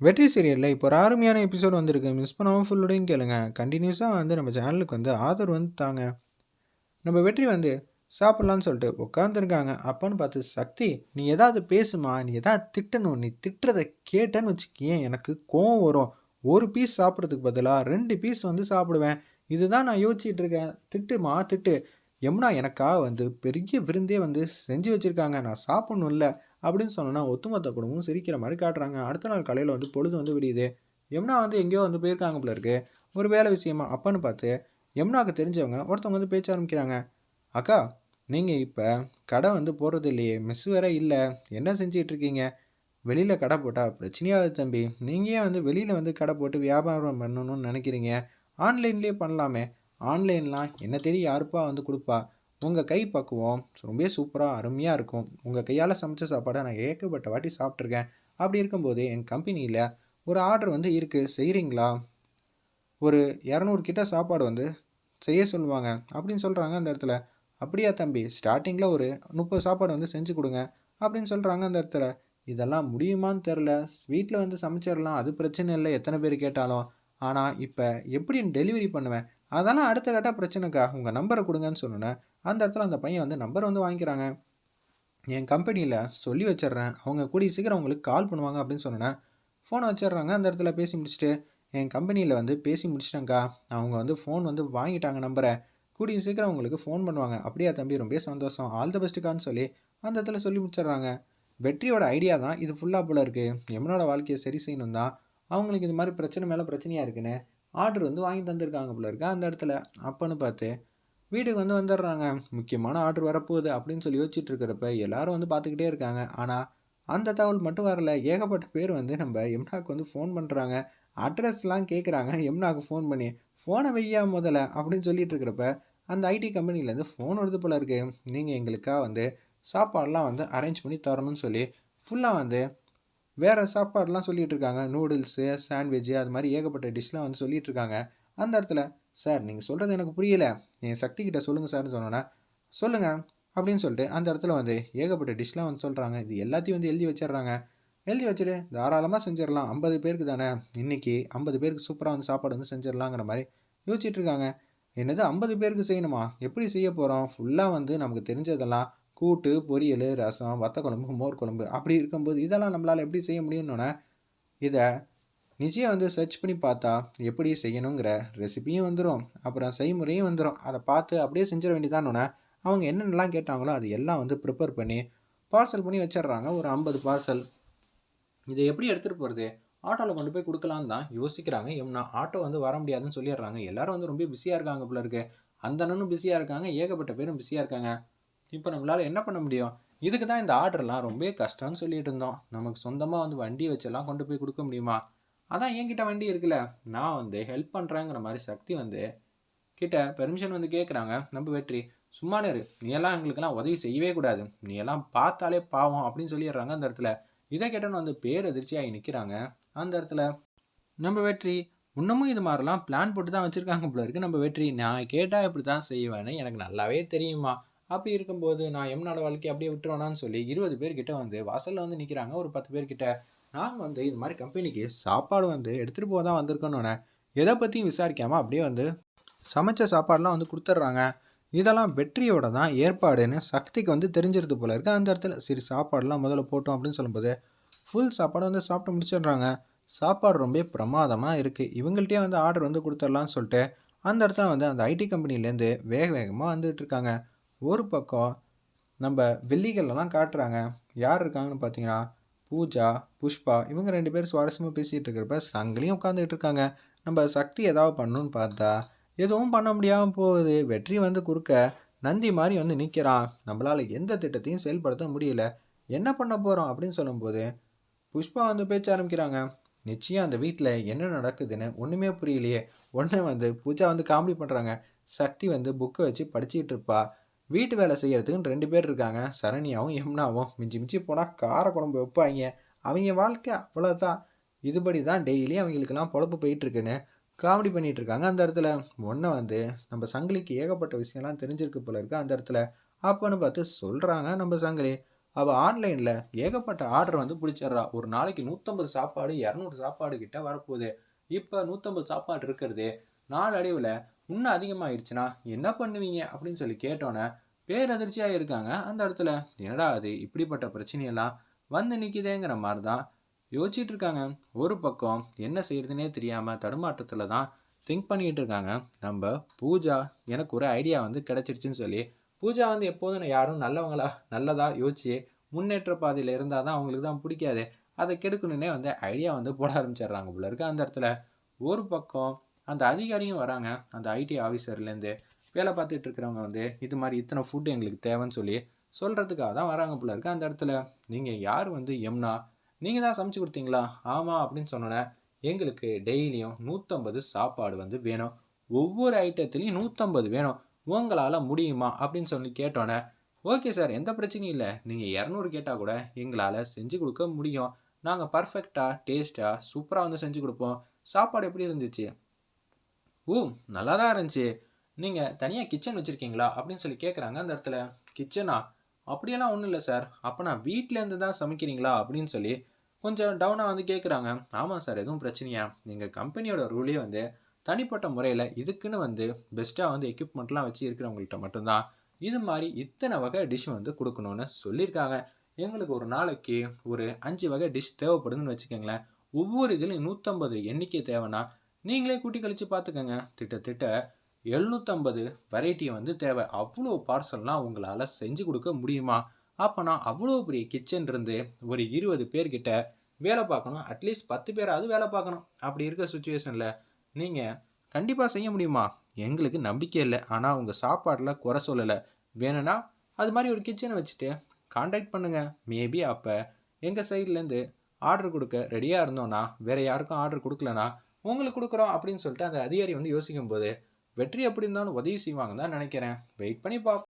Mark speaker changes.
Speaker 1: வெற்றி சீரியலில் இப்போ ஒரு அருமையான எபிசோட் வந்திருக்கு. மிஸ் பண்ணாமல் ஃபுல்லோடையும் கேளுங்க. கண்டினியூஸாக வந்து நம்ம சேனலுக்கு வந்து ஆதரவு வந்து தாங்க நம்ம வெற்றி வந்து சாப்பிட்லான்னு சொல்லிட்டு உட்காந்துருக்காங்க அப்போன்னு பார்த்து சக்தி நீ எதாவது பேசுமா? நீ எதாவது திட்டணும்? நீ திட்டுறதை கேட்டேன்னு வச்சுக்கியேன் எனக்கு கோவம் வரும். ஒரு பீஸ் சாப்பிட்றதுக்கு பதிலாக ரெண்டு பீஸ் வந்து சாப்பிடுவேன். இதுதான் நான் யோசிச்சுட்டு இருக்கேன். திட்டுமா? திட்டு. எம்னா எனக்கா வந்து பெரிய விருந்தே வந்து செஞ்சு வச்சுருக்காங்க. நான் சாப்பிட்ணும்ல. அப்படின்னு சொன்னோன்னா ஒத்துமொத்த குடும்பமும் சிரிக்கிற மாதிரி காட்டுறாங்க. அடுத்த நாள் காலையில் வந்து பொழுது வந்து விடியுது. யமுனா வந்து எங்கேயோ வந்து போயிருக்காங்க போல இருக்கு. ஒரு வேலை விஷயமா அப்பான்னு பார்த்து யமுனாவுக்கு தெரிஞ்சவங்க ஒருத்தவங்க வந்து பேச்ச ஆரம்பிக்கிறாங்க. அக்கா நீங்கள் இப்போ கடை வந்து போடுறது இல்லையே மிஸ் வேற இல்லை. என்ன செஞ்சிகிட்டு இருக்கீங்க? வெளியில் கடை போட்டால் பிரச்சனையாகுது தம்பி. நீங்கள் வந்து வெளியில் வந்து கடை போட்டு வியாபாரம் பண்ணணும்னு நினைக்கிறீங்க. ஆன்லைன்லேயே பண்ணலாமே. ஆன்லைன்லாம் என்ன தேடி யாருப்பா வந்து கொடுப்பா? உங்கள் கை பக்குவம் ரொம்ப சூப்பராக அருமையாக இருக்கும். உங்கள் கையால் சமைச்ச சாப்பாடை நான் ஏகப்பட்ட வாட்டி சாப்பிட்ருக்கேன் அப்படி இருக்கும்போது என் கம்பெனியில் ஒரு ஆர்டர் வந்து இருக்குது செய்கிறீங்களா ஒரு இரநூறு கிட்ட சாப்பாடு வந்து செய்ய சொல்லுவாங்க. அப்படின்னு சொல்கிறாங்க அந்த இடத்துல. அப்படியா தம்பி ஸ்டார்டிங்கில் ஒரு முப்பது சாப்பாடு வந்து செஞ்சு கொடுங்க. அப்படின்னு சொல்கிறாங்க அந்த இடத்துல. இதெல்லாம் முடியுமான்னு தெரில வீட்டில் வந்து சமைச்சிடலாம். அது பிரச்சனை இல்லை. எத்தனை பேர் கேட்டாலும். ஆனால் இப்போ எப்படி டெலிவரி பண்ணுவேன்? அதெல்லாம் அடுத்த கட்ட பிரச்சனைக்கா உங்கள் நம்பரை கொடுங்கன்னு சொன்னேன் அந்த இடத்துல அந்த பையன் வந்து நம்பர் வந்து வாங்கிக்கிறாங்க. என் கம்பெனியில் சொல்லி வச்சிடுறேன். அவங்க கூடிய சீக்கிரம் உங்களுக்கு கால் பண்ணுவாங்க அப்படின்னு சொன்னேன் ஃபோனை வச்சிடுறாங்க. அந்த இடத்துல பேசி முடிச்சுட்டு என் கம்பெனியில் வந்து பேசி முடிச்சிட்டேங்க்கா அவங்க வந்து ஃபோன் வந்து வாங்கிட்டாங்க நம்பரை கூடிய சீக்கிரம் உங்களுக்கு ஃபோன் பண்ணுவாங்க. அப்படியா தம்பி ரொம்ப சந்தோஷம். ஆல் த பெஸ்ட்டுக்கான்னு சொல்லி அந்த இடத்துல சொல்லி முடிச்சிடுறாங்க. வெற்றியோட ஐடியா தான் இது ஃபுல்லாக போல இருக்குது எம்மனோட வாழ்க்கையை சரி செய்யணும் தான் அவங்களுக்கு இது மாதிரி பிரச்சனை மேலே பிரச்சனையாக இருக்குன்னு ஆர்டர் வந்து வாங்கி தந்திருக்காங்க போல இருக்கு. அந்த இடத்துல அப்பன்னு பார்த்து வீட்டுக்கு வந்து வந்துடுறாங்க. முக்கியமான ஆர்டர் வரப்போகுது அப்படின்னு சொல்லி யோசிச்சுட்டு இருக்கிறப்ப எல்லாரும் வந்து பார்த்துக்கிட்டே இருக்காங்க. ஆனால் அந்த தகவல் மட்டும் வரல. ஏகப்பட்ட பேர் வந்து நம்ம எம்னாக்கு வந்து ஃபோன் பண்ணுறாங்க அட்ரஸ்லாம் கேட்குறாங்க எம்னாக்கு ஃபோன் பண்ணி ஃபோனை வையா முதல்ல அப்படின்னு சொல்லிட்டு இருக்கிறப்ப அந்த ஐடி கம்பெனிலேருந்து ஃபோன் வருது போல இருக்குது நீங்கள் எங்களுக்காக வந்து சாப்பாடெலாம் வந்து அரேஞ்ச் பண்ணி தரணும்னு சொல்லி ஃபுல்லாக வந்து வேறு சாப்பாடெலாம் சொல்லிகிட்டு இருக்காங்க. நூடுல்ஸு சாண்ட்விட்ஜு அது மாதிரி ஏகப்பட்ட டிஷ்லாம் வந்து சொல்லிகிட்டு இருக்காங்க. அந்த இடத்துல சார் நீங்கள் சொல்கிறது எனக்கு புரியல. என் சக்தி கிட்ட சொல்லுங்கள் சார்னு சொன்னோன்னே சொல்லுங்கள் அப்படின்னு சொல்லிட்டு அந்த இடத்துல வந்து ஏகப்பட்ட டிஷ்லாம் வந்து சொல்கிறாங்க இது எல்லாத்தையும் வந்து எழுதி வச்சிடுறாங்க. எழுதி வச்சுட்டு தாராளமாக செஞ்சிடலாம். ஐம்பது பேருக்கு தானே. இன்றைக்கி ஐம்பது பேருக்கு சூப்பராக வந்து சாப்பாடு வந்து செஞ்சிடலாங்கிற மாதிரி யோசிச்சுட்டு இருக்காங்க. என்னது ஐம்பது பேருக்கு செய்யணுமா? எப்படி செய்ய போகிறோம் ஃபுல்லாக வந்து நமக்கு தெரிஞ்சதெல்லாம் கூட்டு பொரியல் ரசம் வத்த குழம்பு மோர் குழம்பு அப்படி இருக்கும்போது இதெல்லாம் நம்மளால் எப்படி செய்ய முடியும்னோடனே இதை நிச்சயம் வந்து சர்ச் பண்ணி பார்த்தா எப்படி செய்யணுங்கிற ரெசிபியும் வந்துடும் அப்புறம் செய்முறையும் வந்துடும் அதை பார்த்து அப்படியே செஞ்சிட வேண்டியதானோடனே அவங்க என்னென்னலாம் கேட்டாங்களோ அது எல்லாம் வந்து ப்ரிப்பேர் பண்ணி பார்சல் பண்ணி வச்சிடுறாங்க. ஒரு ஐம்பது பார்சல் இதை எப்படி எடுத்துகிட்டு போகிறது ஆட்டோவில் கொண்டு போய் கொடுக்கலான்னு தான் யோசிக்கிறாங்க. எம்னா ஆட்டோ வந்து வர முடியாதுன்னு சொல்லிடுறாங்க. எல்லாரும் வந்து ரொம்ப பிஸியாக இருக்காங்க போல இருக்கு. அந்த அண்ணனும் பிஸியாக இருக்காங்க. ஏகப்பட்ட பேரும் பிஸியாக இருக்காங்க. இப்போ நம்மளால் என்ன பண்ண முடியும்? இதுக்கு தான் இந்த ஆர்டர்லாம் ரொம்ப கஷ்டம்னு சொல்லிட்டு இருந்தோம். நமக்கு சொந்தமாக வந்து வண்டி வச்செல்லாம் கொண்டு போய் கொடுக்க முடியுமா? அதான் என்கிட்ட வண்டி இருக்குல்ல. நான் வந்து ஹெல்ப் பண்ணுறேங்கிற மாதிரி சக்தி வந்து கிட்ட பெர்மிஷன் வந்து கேட்குறாங்க நம்ம வெற்றி. சும்மா நேரு நீ எல்லாம் எங்களுக்கெல்லாம் உதவி செய்யவே கூடாது. நீ எல்லாம் பார்த்தாலே பாவம் அப்படின்னு சொல்லிடுறாங்க அந்த இடத்துல. இதை கேட்டோன்னு வந்து பேர் அதிர்ச்சியாகி நிற்கிறாங்க அந்த இடத்துல நம்ம வெற்றி இன்னமும் இது மாதிரிலாம் பிளான் போட்டு தான் வச்சுருக்காங்க போல இருக்குது நம்ம வெற்றி. நான் கேட்டால் இப்படி தான் செய்வேன்னு எனக்கு நல்லாவே தெரியுமா அப்படி இருக்கும்போது நான் எம்னாட வாழ்க்கை அப்படியே விட்டுருவேனான்னு சொல்லி இருபது பேர்கிட்ட வந்து வாசலில் வந்து நிற்கிறாங்க ஒரு பத்து பேர்கிட்ட நான் வந்து இது மாதிரி கம்பெனிக்கு சாப்பாடு வந்து எடுத்துகிட்டு போக தான் வந்திருக்கோன்னு எதை பற்றியும் விசாரிக்காமல் அப்படியே வந்து சமைச்ச சாப்பாடெலாம் வந்து கொடுத்துட்றாங்க. இதெல்லாம் வெற்றியோட தான் ஏற்பாடுன்னு சக்திக்கு வந்து தெரிஞ்சிருது போல இருக்குது அந்த இடத்துல சரி சாப்பாடெலாம் முதல்ல போட்டோம் அப்படின்னு சொல்லும்போது ஃபுல் சாப்பாடு வந்து சாப்பிட்டு முடிச்சிடுறாங்க. சாப்பாடு ரொம்ப பிரமாதமாக இருக்குது இவங்கள்ட்டே வந்து ஆர்டர் வந்து கொடுத்துடலான்னு சொல்லிட்டு அந்த இடத்துல வந்து அந்த ஐடி கம்பெனிலேருந்து வேக வேகமாக வந்துட்டு இருக்காங்க. ஒரு பக்கம் நம்ம வெள்ளிகள்லாம் காட்டுறாங்க. யார் இருக்காங்கன்னு பார்த்தீங்கன்னா பூஜா புஷ்பா இவங்க ரெண்டு பேரும் சுவாரஸ்யமாக பேசிகிட்டு இருக்கிறப்ப சங்கிலையும் உட்காந்துக்கிட்டு இருக்காங்க. நம்ம சக்தி ஏதாவது பண்ணணும்னு பார்த்தா எதுவும் பண்ண முடியாமல் போகுது. வெற்றி வந்து குறுக்க நந்தி மாதிரி வந்து நிற்கிறான் நம்மளால் எந்த திட்டத்தையும் செயல்படுத்த முடியல. என்ன பண்ண போகிறோம் அப்படின்னு சொல்லும்போது புஷ்பா வந்து பேச்ச ஆரம்பிக்கிறாங்க. நிச்சயம் அந்த வீட்டில் என்ன நடக்குதுன்னு ஒன்றுமே புரியலையே. ஒன்று வந்து பூஜா வந்து காமெடி பண்ணுறாங்க சக்தி வந்து புக்கை வச்சு படிச்சுக்கிட்டு இருப்பா. வீட்டு வேலை செய்கிறதுக்குன்னு ரெண்டு பேர் இருக்காங்க. சரணியாவும் யமுனாவும். மிஞ்சி மிஞ்சி போனால் கார குழம்பு வைப்பாங்க. அவங்க வாழ்க்கை அவ்வளோதான் இதுபடி தான் டெய்லி அவங்களுக்கெல்லாம் பொழப்பு போயிட்டுருக்குன்னு காமெடி பண்ணிகிட்டு இருக்காங்க அந்த இடத்துல. ஒன்றை வந்து நம்ம சங்கிலிக்கு ஏகப்பட்ட விஷயம்லாம் தெரிஞ்சிருக்கு போல இருக்குது அந்த இடத்துல. அப்போன்னு பார்த்து சொல்கிறாங்க நம்ம சங்கிலி. அவள் ஆன்லைனில் ஏகப்பட்ட ஆர்டர் வந்து பிடிச்சிட்றா. ஒரு நாளைக்கு நூற்றம்பது சாப்பாடு இரநூறு சாப்பாடு கிட்ட வரப்போகுது. இப்போ நூற்றம்பது சாப்பாடு இருக்கிறது. நாளடைவில் இன்னும் அதிகமாகிடுச்சுன்னா என்ன பண்ணுவீங்க? அப்படின்னு சொல்லி கேட்டோன்னே பேரதிர்ச்சியாக இருக்காங்க அந்த இடத்துல. என்னடா அது இப்படிப்பட்ட பிரச்சனையெல்லாம் வந்து நிற்கிதேங்கிற மாதிரி தான் யோசிச்சுட்டு இருக்காங்க. ஒரு பக்கம் என்ன செய்யறதுனே தெரியாமல் தடுமாற்றத்தில் தான் திங்க் பண்ணிக்கிட்டு இருக்காங்க. நம்ம பூஜா எனக்கு ஒரு ஐடியா வந்து கிடச்சிருச்சுன்னு சொல்லி பூஜா வந்து எப்போதும் யாரும் நல்லவங்களா நல்லதாக யோசிச்சு முன்னேற்ற பாதையில் இருந்தால் தான் அவங்களுக்கு தான் பிடிக்காது. அதை கெடுக்கணுன்னே வந்து ஐடியா வந்து போட ஆரம்பிச்சிடுறாங்க போல அந்த இடத்துல. ஒரு பக்கம் அந்த அதிகாரியும் வராங்க. அந்த ஐடி ஆஃபீஸர்லேருந்து வேலை பார்த்துட்டு இருக்கிறவங்க வந்து இது மாதிரி இத்தனை ஃபுட்டு எங்களுக்கு தேவைன்னு சொல்லி சொல்கிறதுக்காக தான் வராங்க போல இருக்கு. அந்த இடத்துல நீங்கள் யார் வந்து எம்னா? நீங்கள் தான் சமைச்சு கொடுத்தீங்களா? ஆமாம் அப்படின்னு சொன்னோன்னே எங்களுக்கு டெய்லியும் நூற்றம்பது சாப்பாடு வந்து வேணும். ஒவ்வொரு ஐட்டத்துலேயும் நூற்றம்பது வேணும். உங்களால் முடியுமா? அப்படின்னு சொல்லி கேட்டோன்னே ஓகே சார் எந்த பிரச்சனையும் இல்லை. நீங்கள் இரநூறு கேட்டால் கூட எங்களால் செஞ்சு கொடுக்க முடியும். நாங்கள் பர்ஃபெக்டாக டேஸ்ட்டாக சூப்பராக வந்து செஞ்சு கொடுப்போம். சாப்பாடு எப்படி இருந்துச்சு? ஓ நல்லா தான் இருந்துச்சு. நீங்கள் தனியாக கிச்சன் வச்சுருக்கீங்களா? அப்படின்னு சொல்லி கேட்குறாங்க அந்த இடத்துல. கிச்சனா அப்படியெல்லாம் ஒன்றும் இல்லை சார் அப்போ நான் வீட்டிலேருந்து தான் சமைக்கிறீங்களா? அப்படின்னு சொல்லி கொஞ்சம் டவுனாக வந்து கேட்குறாங்க ஆமாம் சார் எதுவும் பிரச்சனையா? எங்கள் கம்பெனியோட ரூலே வந்து தனிப்பட்ட முறையில் இதுக்குன்னு வந்து பெஸ்ட்டாக வந்து எக்யூப்மெண்ட்லாம் வச்சு இருக்கிறவங்கள்ட்ட மட்டும்தான். இது மாதிரி இத்தனை வகை டிஷ் வந்து கொடுக்கணும்னு சொல்லியிருக்காங்க. எங்களுக்கு ஒரு நாளைக்கு ஒரு அஞ்சு வகை டிஷ் தேவைப்படுதுன்னு வச்சுக்கோங்களேன். ஒவ்வொரு இதுலையும் நூற்றம்பது எண்ணிக்கை தேவைன்னா நீங்களே கூட்டி கழித்து பார்த்துக்கோங்க திட்டத்திட்ட எழுநூற்றம்பது வெரைட்டி வந்து தேவை. அவ்வளோ பார்சல்லாம் உங்களால் செஞ்சு கொடுக்க முடியுமா? அப்போனா அவ்வளோ பெரிய கிச்சன் இருந்து ஒரு இருபது பேர்கிட்ட வேலை பார்க்கணும். அட்லீஸ்ட் பத்து பேராவது வேலை பார்க்கணும். அப்படி இருக்க சுச்சுவேஷனில் நீங்கள் கண்டிப்பாக செய்ய முடியுமா? எங்களுக்கு நம்பிக்கை இல்லை. ஆனால் உங்கள் சாப்பாடில் குறை சொல்லலை. வேணும்னா அது மாதிரி ஒரு கிச்சனை வச்சுட்டு காண்டாக்ட் பண்ணுங்கள் மேபி அப்போ எங்கள் சைட்லேருந்து ஆர்டர் கொடுக்க ரெடியாக இருந்தோன்னா வேறு யாருக்கும் ஆர்டர் கொடுக்கலனா உங்களுக்கு கொடுக்குறோம் அப்படின்னு சொல்லிட்டு அந்த அதிகாரி வந்து யோசிக்கும் போது வெற்றி எப்படி இருந்தாலும் உதவி செய்வாங்க தான் நினைக்கிறேன். வெயிட் பண்ணி பார்ப்போம்